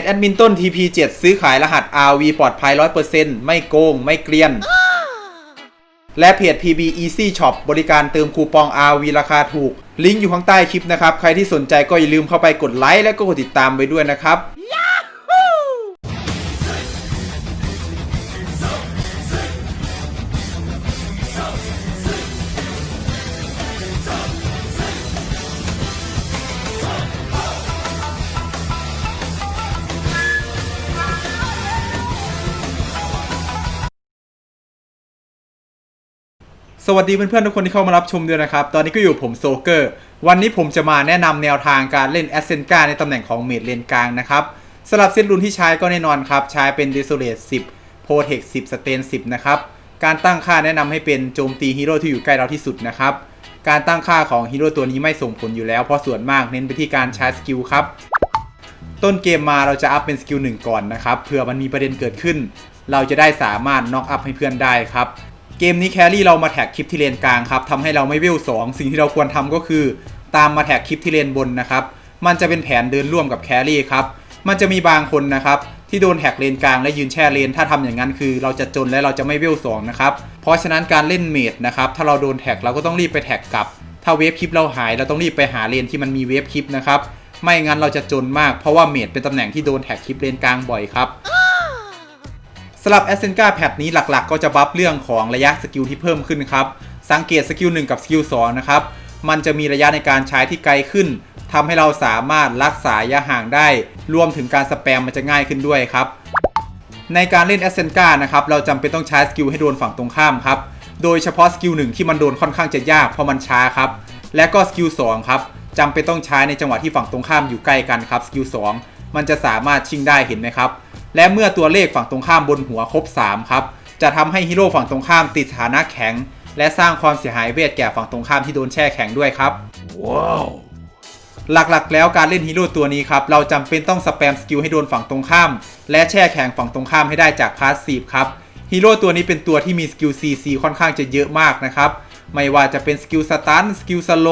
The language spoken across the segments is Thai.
จแอดมินต้น TP7 ซื้อขายรหัส RV ปลอดภัย 100%ไม่โกง ไม่เกลียน และเพจ PB Easy Shop บริการเติมคูปอง RV ราคาถูก ลิงก์อยู่ข้างใต้คลิปนะครับ ใครที่สนใจก็อย่าลืมเข้าไปกดไลค์และก็กดติดตามไปด้วยนะครับ สวัสดีเพื่อนๆทุกคนที่เข้ามารับชมด้วยนะครับ ตอนนี้ก็อยู่ผมโซเกอร์ วันนี้ผมจะมาแนะนำแนวทางการเล่นแอสเซนกาในตำแหน่งของเมดเลนกลางนะครับสำหรับเซตรุนที่ใช้ก็แน่นอนครับ ใช้เป็น Desolate 10 Protect 10 Stain 10 นะครับ การตั้งค่าแนะนำให้เป็นโจมตีฮีโร่ที่อยู่ใกล้เราที่สุดนะครับ การตั้งค่าของฮีโร่ตัวนี้ไม่ส่งผลอยู่แล้ว เพราะส่วนมากเน้นไปที่การใช้สกิลครับ ต้นเกมมาเราจะอัพเป็นสกิลหนึ่งก่อนนะครับ เผื่อมันมีประเด็นเกิดขึ้น เราจะได้สามารถน็อกอัพให้เพื่อนได้ครับ เกมนี้แครี่เรามาแท็กคลิปที่เลนกลางครับทำให้เราไม่เวสองสิ่งที่เราควรทำก็คือ ตามมาแท็กคลิปที่เลนบนนะครับ มันจะเป็นแผนเดินร่วมกับแครี่ครับ มันจะมีบางคนนะครับที่โดนแท็กเลนกลางและยืนแช่เลน ถ้าทำอย่างนั้นคือ เราจะจนและเราจะไม่เวลสองนะครับ เพราะฉะนั้นการเล่นเมดนะครับถ้าเราโดนแท็กเราก็ต้องรีบไปแท็กกลับ ถ้าเวฟคลิปเราหายเราต้องรีบไปหาเลนที่มันมีเวฟคลิปนะครับ ไม่งั้นเราจะจนมากเพราะว่าเมดเป็นตำแหน่งที่โดนแท็กคลิปเลนกลางบ่อยครับ สำหรับ a s เซนกาแพทนี้หลักๆ ก็จะบัฟเรื่องของระยะสกิลที่เพิ่มขึ้นครับ สังเกตสกิล1กับสกิล2นะครับ มันจะมีระยะในการใช้ที่ไกลขึ้นทำให้เราสามารถรักษาระยะห่างได้ รวมถึงการสแปมมันจะง่ายขึ้นด้วยครับ ในการเล่น a s เซนกานะครับ เราจำเป็นต้องใช้สกิลให้โดนฝั่งตรงข้ามครับ โดยเฉพาะสกิล1ที่มันโดนค่อนข้างจะยากเพราะมันช้าครับ และก็สกิล2ครับจำเป็นต้องใช้ในจังหวะที่ฝั่งตรงข้ามอยู่ใกล้กันครับสกิล2 มันจะสามารถชิงได้เห็นไหมครับ และเมื่อตัวเลขฝั่งตรงข้ามบนหัวครบ 3 ครับ จะทำให้ฮีโร่ฝั่งตรงข้ามติดสถานะแข็ง และสร้างความเสียหายเวทแก่ฝั่งตรงข้ามที่โดนแช่แข็งด้วยครับหลักๆ แล้วการเล่นฮีโร่ตัวนี้ครับ เราจำเป็นต้องสแปมสกิลให้โดนฝั่งตรงข้าม และแช่แข็งฝั่งตรงข้ามให้ได้จากพาสซีฟครับฮีโร่ตัวนี้เป็นตัวที่มีสกิล CC ค่อนข้างจะเยอะมากนะครับ ไม่ว่าจะเป็นสกิลสตันสกิลสโล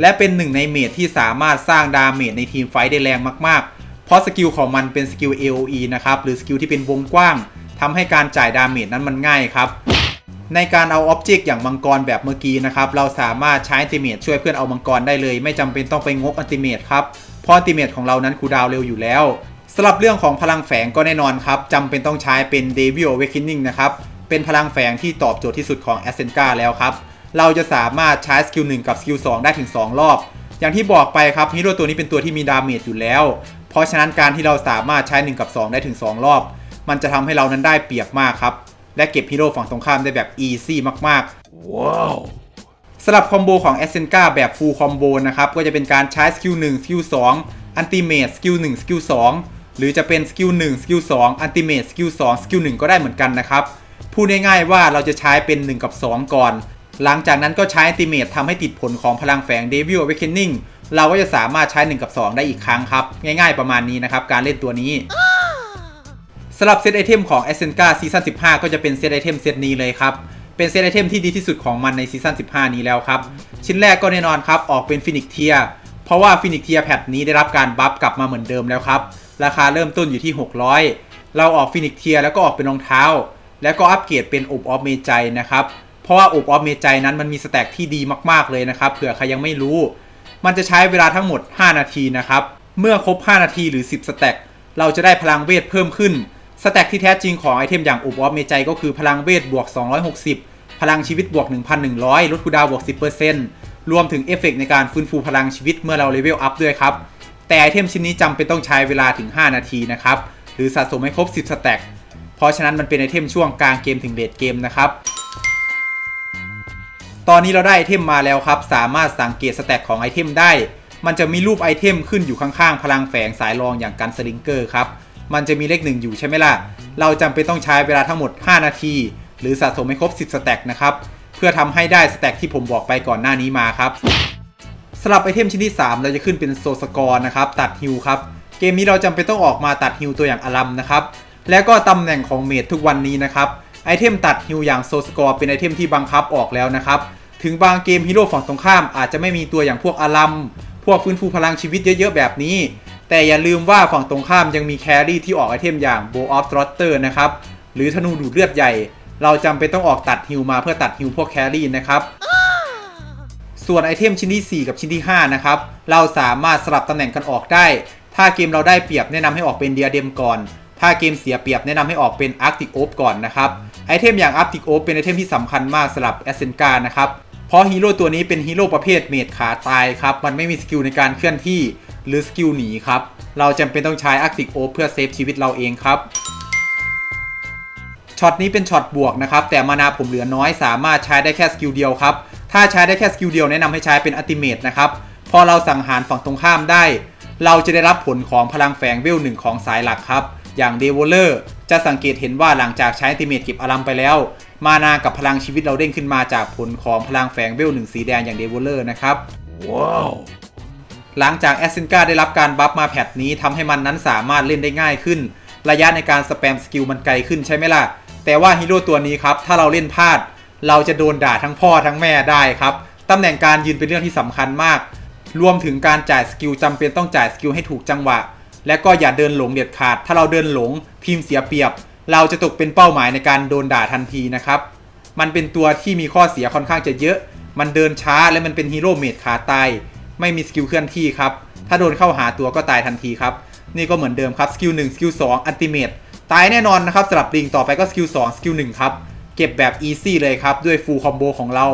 และเป็นหนึ่งในเมจที่สามารถสร้างดาเมจในทีมไฟท์ได้แรงมากๆ เพราะสกิลของมันเป็นสกิล AOE นะครับหรือสกิลที่เป็นวงกว้างทำให้การจ่ายดาเมจนั้นมันง่ายครับในการเอาอ็อบเจกต์อย่างมังกรแบบเมื่อกี้นะครับ เราสามารถใช้อันติเมตช่วยเพื่อนเอามังกรได้เลย ไม่จำเป็นต้องไปงกอันติเมตครับ เพราะอันติเมตของเรานั้นคูดาวเร็วอยู่แล้วสำหรับเรื่องของพลังแฝงก็แน่นอนครับจำเป็นต้องใช้เป็น Devil Awakening นะครับ เป็นพลังแฝงที่ตอบโจทย์ที่สุดของ a s c e n k a แล้วครับ เราจะสามารถใช้สกิล1กับสกิล2ได้ถึง 2 รอบ อย่างที่บอกไปครับฮีโร่ตัวนี้เป็นตัวที่มีดาเมจอยู่แล้ว เพราะฉะนั้นการที่เราสามารถใช้1กับ 2 ได้ถึง 2 รอบ มันจะทำให้เรานั้นได้เปรียบมากครับ และเก็บฮีโร่ฝั่งตรงข้ามได้แบบอีซี่มากๆสำหรับคอมโบของ a s c e n k a แบบฟูลคอมโบนะครับ ก็จะเป็นการใช้สกิล1สกิล2อันติเมตสกิล1สกิล2หรือจะเป็นสกิล1สกิล2อันติเมตสกิล2สกิล1ก็ได้เหมือนกันนะครับ พูดง่ายๆว่าเราจะใช้เป็น 1 กับ 2 ก่อน หลังจากนั้นก็ใช้อันติเมตทำให้ติดผลของพลังแฝง Devil Awakening เเราก็จะสามารถใช้ 1 กับ 2 ได้อีกครั้งครับ ง่ายๆประมาณนี้นะครับ การเล่นตัวนี้สำหรับเซตไอเทมของ a s c e n k a ซีซั่น15 ก็จะเป็นเซตไอเทมเซตนี้เลยครับ เป็นเซตไอเทมที่ดีที่สุดของมันในซีซั่น15 นี้แล้วครับ ชิ้นแรกก็แน่นอนครับ ออกเป็นฟินิกเทียเพราะว่าฟินิกเทียแพทนี้ได้รับการบัฟกลับมาเหมือนเดิมแล้วครับ ราคาเริ่มต้นอยู่ที่ 600 เราออกฟินิกเทียแล้วก็ออกเป็นรองเท้า แล้วก็อัปเกรดเป็นอบออฟเมจัยนะครับ เพราะว่าอบออฟเมจัยนั้นมันมีสแต็กที่ดีมากๆเลยนะครับ เผื่อใครยังไม่รู้ มันจะใช้เวลาทั้งหมด 5 นาทีนะครับ เมื่อครบ 5 นาทีหรือ 10สแต็กเราจะได้พลังเวทเพิ่มขึ้น สแต็กที่แท้จริงของไอเทมอย่างอุบออฟเมจัยก็คือพลังเวทบวก 260 พลังชีวิตบวก 1,100 ลดคูดาวบวก 10%รวมถึงเอฟเฟกในการฟื้นฟูพลังชีวิตเมื่อเราเลเวลอัพด้วยครับ แต่ไอเทมชิ้นนี้จำเป็นต้องใช้เวลาถึง 5 นาทีนะครับ หรือสะสมให้ครบ 10สแต็กเพราะฉะนั้นมันเป็นไอเทมช่วงกลางเกมถึงเลดเกมนะครับ ตอนนี้เราได้ไอเทมมาแล้วครับ สามารถสังเกตสแต็กของไอเทมได้ มันจะมีรูปไอเทมขึ้นอยู่ข้างๆ พลังแฝงสายรองอย่างกันสลิงเกอร์ครับ มันจะมีเลขหนึ่งอยู่ใช่ไหมล่ะ เราจำเป็นต้องใช้เวลาทั้งหมด 5 นาที หรือสะสมให้ครบ 10 สแต็กนะครับ เพื่อทำให้ได้สแต็กที่ผมบอกไปก่อนหน้านี้มาครับสำหรับไอเทมชิ้นที่ 3 เราจะขึ้นเป็นโซสกอร์นะครับ ตัดฮิลครับ เกมนี้เราจำเป็นต้องออกมาตัดฮิลตัวอย่างอลัมนะครับ แล้วก็ตำแหน่งของเมดทุกวันนี้นะครับ ไอเทมตัดฮิลอย่างโซสกอร์เป็นไอเทมที่บังคับออกแล้วนะครับ ถึงบางเกมฮีโร่ฝั่งตรงข้ามอาจจะไม่มีตัวอย่างพวกอลัม พวกฟื้นฟูพลังชีวิตเยอะๆแบบนี้ แต่อย่าลืมว่าฝั่งตรงข้ามยังมีแครี่ที่ออกไอเทมอย่าง Bow of Throttle นะครับ หรือธนูดูดเลือดใหญ่ เราจำเป็นต้องออกตัดฮิลมาเพื่อตัดฮิลพวกแครี่นะครับ ส่วนไอเทมชิ้นที่ 4 กับชิ้นที่ 5 นะครับ เราสามารถสลับตำแหน่งกันออกได้ ถ้าเกมเราได้เปรียบแนะนำให้ออกเป็นเดียเดมก่อน ถ้าเกมเสียเปรียบแนะนำให้ออกเป็นอาร์ติกโอฟก่อนนะครับไอเทมอย่างอาร์ติกโอฟเป็นไอเทมที่สำคัญมากสำหรับแอสเซนกานะครับ เพราะฮีโร่ตัวนี้เป็นฮีโร่ประเภทเมดขาตายครับ มันไม่มีสกิลในการเคลื่อนที่หรือสกิลหนีครับ เราจำเป็นต้องใช้อาร์ติกโอเพื่อเซฟชีวิตเราเองครับช็อตนี้เป็นช็อตบวกนะครับ แต่มานาผมเหลือน้อยสามารถใช้ได้แค่สกิลเดียวครับ ถ้าใช้ได้แค่สกิลเดียวแนะนำให้ใช้เป็นอัติเมตนะครับ พอเราสังหารฝั่งตรงข้ามได้ เราจะได้รับผลของพลังแฝงเวลหนึ่งของสายหลักครับ อย่างเดวลเลอร์จะสังเกตเห็นว่าหลังจากใช้อัติเมตเก็บอารัมไปแล้ว มานากับพลังชีวิตเราเด้งขึ้นมาจากผลของพลังแฝงเวลหนึ่งสีแดงอย่างเดวเลอร์นะครับหลังจากแอสเซนกาได้รับการบัฟมาแพทนี้ทำให้มันนั้นสามารถเล่นได้ง่ายขึ้น ระยะในการสแปมสกิลมันไกลขึ้นใช่ไหมล่ะ แต่ว่าฮีโร่ตัวนี้ครับ ถ้าเราเล่นพลาด เราจะโดนด่าทั้งพ่อทั้งแม่ได้ครับตำแหน่งการยืนเป็นเรื่องที่สำคัญมาก รวมถึงการจ่ายสกิลจำเป็นต้องจ่ายสกิลให้ถูกจังหวะ และก็อย่าเดินหลงเด็ดขาด ถ้าเราเดินหลงทีมเสียเปรียบ เราจะตกเป็นเป้าหมายในการโดนด่าทันทีนะครับ มันเป็นตัวที่มีข้อเสียค่อนข้างจะเยอะ มันเดินช้าและมันเป็นฮีโร่เมดขาตาย ไม่มีสกิลเคลื่อนที่ครับ ถ้าโดนเข้าหาตัวก็ตายทันทีครับ นี่ก็เหมือนเดิมครับสกิล1สกิล2อัลติเมตตายแน่นอนนะครับสำหรับลิงต่อไปก็สกิล2สกิล1ครับ เก็บแบบอีซี่เลยครับ ด้วยฟูลคอมโบของเรา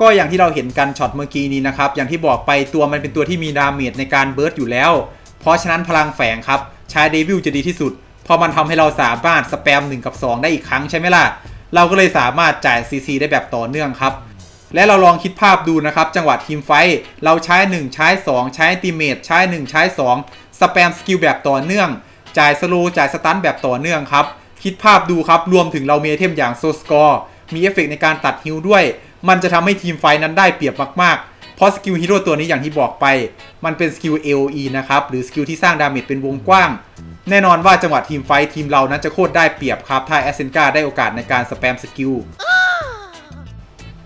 ก็อย่างที่เราเห็นกันช็อตเมื่อกี้นี้นะครับ อย่างที่บอกไปตัวมันเป็นตัวที่มีดาเมจในการเบิร์ดอยู่แล้ว เพราะฉะนั้นพลังแฝงครับใช้เดวิลจะดีที่สุดเพราะมันทำให้เราสามารถสแปม1กับ 2 ได้อีกครั้งใช่ไหมล่ะ เราก็เลยสามารถจ่าย CC ได้แบบต่อเนื่องครับ และเราลองคิดภาพดูนะครับ จังหวะทีมไฟเราใช้ 1 ใช้ 2 ใช้ติเมตใช้ 1 ใช้ 2 สแปมสกิลแบบต่อเนื่อง จ่ายสโลจ่ายสตันแบบต่อเนื่องครับ คิดภาพดูครับ รวมถึงเรามีไอเทมอย่างโซสกอร์มีเอฟเฟกในการตัดฮิลด้วย มันจะทำให้ทีมไฟนั้นได้เปรียบมากๆ เพราะสกิลฮีโร่ตัวนี้อย่างที่บอกไป มันเป็นสกิล AOE นะครับ หรือสกิลที่สร้างดาเมจเป็นวงกว้าง แน่นอนว่าจังหวะทีมไฟทีมเรานั้นจะโคตรได้เปรียบครับ ถ้าแอสเซนกาได้โอกาสในการสแปมสกิล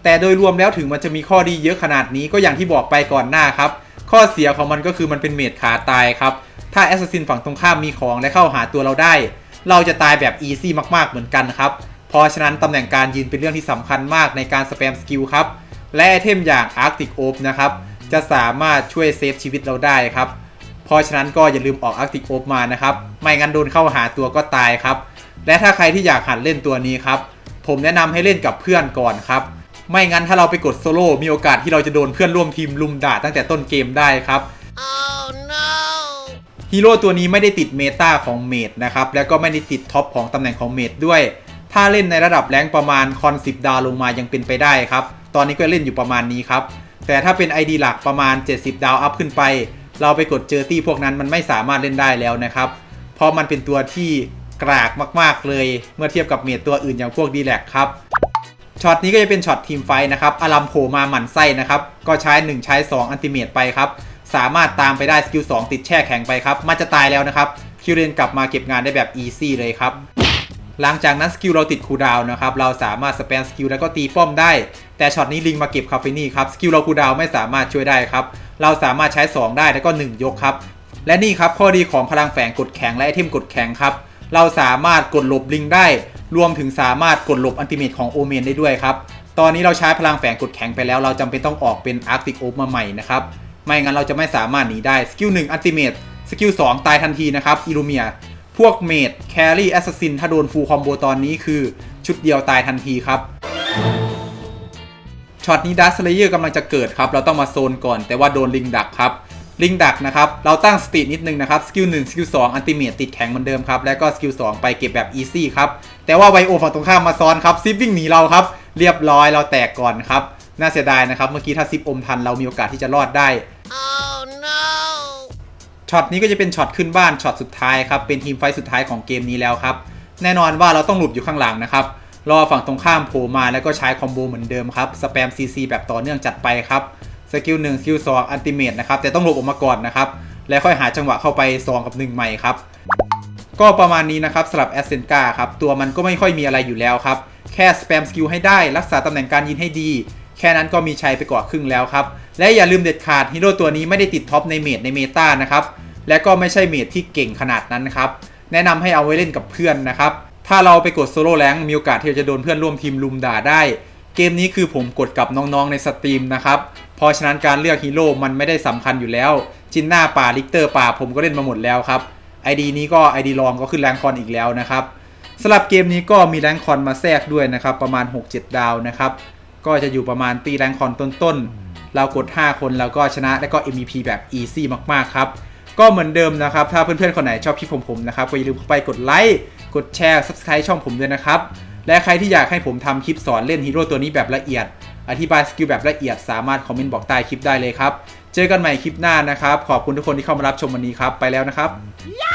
แต่โดยรวมแล้วถึงมันจะมีข้อดีเยอะขนาดนี้ก็อย่างที่บอกไปก่อนหน้าครับ ข้อเสียของมันก็คือมันเป็นเมดขาตายครับ ถ้าแอสซัสซินฝั่งตรงข้ามมีของและเข้าหาตัวเราได้ เราจะตายแบบอีซี่มากๆเหมือนกันครับ เพราะฉะนั้นตำแหน่งการยืนเป็นเรื่องที่สำคัญมากในการสแปมสกิลครับ และไอเทมอย่าง Arctic o p นะครับจะสามารถช่วยเซฟชีวิตเราได้ครับ เพราะฉะนั้นก็อย่าลืมออก Arctic o p มานะครับ ไม่งั้นโดนเข้าหาตัวก็ตายครับ และถ้าใครที่อยากหัดเล่นตัวนี้ครับ ผมแนะนำให้เล่นกับเพื่อนก่อนครับ ไม่งั้นถ้าเราไปกดโซโล่มีโอกาสที่เราจะโดนเพื่อนร่วมทีมลุมด่าตั้งแต่ต้นเกมได้ครับ Oh no! ฮีโร่ตัวนี้ไม่ได้ติดเมตาของเมดนะครับ แล้วก็ไม่ได้ติดท็อปของตำแหน่งของเมดด้วย ถ้าเล่นในระดับแรงค์ประมาณคอน10 ดาวลงมายังเป็นไปได้ครับ ตอนนี้ก็เล่นอยู่ประมาณนี้ครับ แต่ถ้าเป็น ID หลักประมาณ 70 ดาวอัพขึ้นไป เราไปกดเจอตี้พวกนั้นมันไม่สามารถเล่นได้แล้วนะครับ เพราะมันเป็นตัวที่กรากมากๆเลย เมื่อเทียบกับเมดตัวอื่นอย่างพวกดีแลกครับช็อตนี้ก็จะเป็นช็อตทีมไฟนะครับอารัมโผล่มาหมั่นไส้นะครับ ก็ใช้ 1 ใช้ 2 อันติเมตไปครับ สามารถตามไปได้สกิล2ติดแช่แข็งไปครับ มันจะตายแล้วนะครับ คิวเรนกลับมาเก็บงานได้แบบอีซี่เลยครับ หลังจากนั้นสกิลเราติดคูดาวนะครับ เราสามารถสแปนสกิลแล้วก็ตีป้อมได้ แต่ช็อตนี้ลิงมาเก็บคาเฟนี่ครับ สกิลเราคูดาวไม่สามารถช่วยได้ครับ เราสามารถใช้ 2 ได้แล้วก็ 1 ยกครับ และนี่ครับข้อดีของพลังแฝงกดแข็งและไอเทมกดแข็งครับ เราสามารถกดหลบลิงได้ รวมถึงสามารถกดหลบอันติเมตของโอเมนได้ด้วยครับ ตอนนี้เราใช้พลังแฝงกดแข็งไปแล้ว เราจำเป็นต้องออกเป็นอาร์ติกโอมาใหม่นะครับ ไม่งั้นเราจะไม่สามารถหนีได้ สกิล1อันติเมตสกิล2ตายทันทีนะครับ อิลูเมีย พวกเมดแครี่แอสซัสซินถ้าโดนฟูลคอมโบตอนนี้คือชุดเดียวตายทันทีครับ ช็อตนี้ดัสเลเยอร์กำลังจะเกิดครับ เราต้องมาโซนก่อน แต่ว่าโดนลิงดักครับ ลิงดักนะครับ เราตั้งสตินิดนึงนะครับ สกิล1สกิล2อันติเมตติดแข็งเหมือนเดิมครับ แล้วก็สกิล2ไปเก็บแบบอีซี่ครับ แต่ว่าไวโอฝั่งตรงข้ามมาซ้อนครับซิปวิ่งหนีเราครับ เรียบร้อยเราแตกก่อนครับ น่าเสียดายนะครับ เมื่อกี้ถ้าซิปอมทันเรามีโอกาสที่จะรอดได้ Oh no! ช็อตนี้ก็จะเป็นช็อตขึ้นบ้านช็อตสุดท้ายครับ เป็นทีมไฟท์สุดท้ายของเกมนี้แล้วครับ แน่นอนว่าเราต้องหลุดอยู่ข้างหลังนะครับ รอฝั่งตรงข้ามโผล่มาแล้วก็ใช้คอมโบเหมือนเดิมครับ สแปม CC แบบต่อเนื่องจัดไปครับสกิล1สกิล2อันติเมตนะครับ แต่ต้องหลบออกมาก่อนนะครับ แล้วค่อยหาจังหวะเข้าไป 2 กับ 1 ใหม่ครับ ก็ประมาณนี้นะครับสำหรับแอสเซนกาครับ ตัวมันก็ไม่ค่อยมีอะไรอยู่แล้วครับ แค่สแปมสกิลให้ได้รักษาตำแหน่งการยิงให้ดี แค่นั้นก็มีชัยไปกว่าครึ่งแล้วครับ และอย่าลืมเด็ดขาดฮีโร่ตัวนี้ไม่ได้ติดท็อปในเมดในเมตานะครับและก็ไม่ใช่เมดที่เก่งขนาดนั้นครับแนะนำให้เอาไว้เล่นกับเพื่อนนะครับ ถ้าเราไปกดโซโล่แรงมีโอกาสที่จะโดนเพื่อนร่วมทีมลุมด่าได้ เกมนี้คือผมกดกับน้องๆในสตรีมนะครับ เพราะฉะนั้นการเลือกฮีโร่มันไม่ได้สำคัญอยู่แล้ว จินหน้าป่าลิกเตอร์ป่าผมก็เล่นมาหมดแล้วครับ ID นี้ก็ ID รองก็ขึ้นแรงคอนอีกแล้วนะครับสำหรับเกมนี้ก็มีแรงคอนมาแทรกด้วยนะครับประมาณ 6-7 ดาวนะครับก็จะอยู่ประมาณตีแรงคอนต้นๆ เรากด 5 คนแล้วก็ชนะแล้วก็ MVP แบบ easy มากๆครับ ก็เหมือนเดิมนะครับ ถ้าเพื่อนๆ คนไหนชอบคลิปผมผมนะครับ ก็อย่าลืมเข้าไปกดไลค์ กดแชร์ subscribe ช่องผมด้วยนะครับ และใครที่อยากให้ผมทำคลิปสอนเล่นฮีโร่ตัวนี้แบบละเอียด อธิบายสกิลแบบละเอียดสามารถคอมเมนต์บอกใต้คลิปได้เลยครับ เจอกันใหม่คลิปหน้านะครับ ขอบคุณทุกคนที่เข้ามารับชมวันนี้ครับ ไปแล้วนะครับ